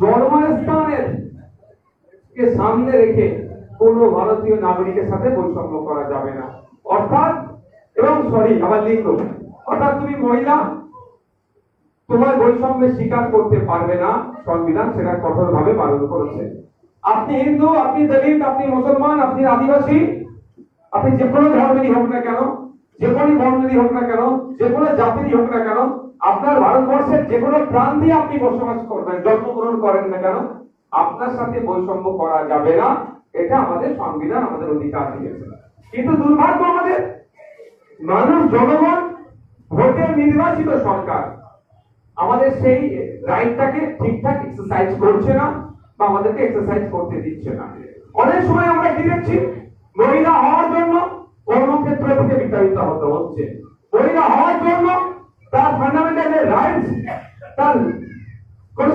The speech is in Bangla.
জন্মস্থানের কে সামনে রেখে কোন ভারতীয় নাগরিকের সাথে বৈষম্য করা যাবে না। অর্থাৎ, এবং সরি আবার লিঙ্গ অর্থাৎ তুমি মহিলা, তোমার বৈষম্যের স্বীকার করতে পারবে না, সংবিধান সেটা কঠোরভাবে পালন করেছে। আপনি হিন্দু, আপনি দলিত, আপনি মুসলমান, আপনি আদিবাসী, আপনি যে কোনো ধর্মেরই হোক না কেন যে কোনো বর্ণেরই হোক না কেন যে কোনো জাতিরই হোক না কেন, আপনার ভারতবর্ষের যে কোনো প্রান্তে আপনি বসবাস করবেন, জন্মগ্রহণ করেন না কেন, আপনার সাথে বৈষম্য করা যাবে না। এটা আমাদের সংবিধান, আমাদের অধিকার দিয়েছে। কিন্তু দুর্ভাগ্য আমাদের, মানুষ, জনগণ, ভোটে নির্বাচিত সরকার, আমাদের সেই রাইটটাকে ঠিকঠাক এক্সারসাইজ করছে না, বা আমাদেরকে এক্সারসাইজ করতে দিচ্ছে না। অনেক সময় আমরা কি দেখছি, মহিলা থেকে বিতাড়িত হতে হচ্ছে। মহিলা হওয়ার জন্য তার ফান্ডামেন্টাল রাইটস তার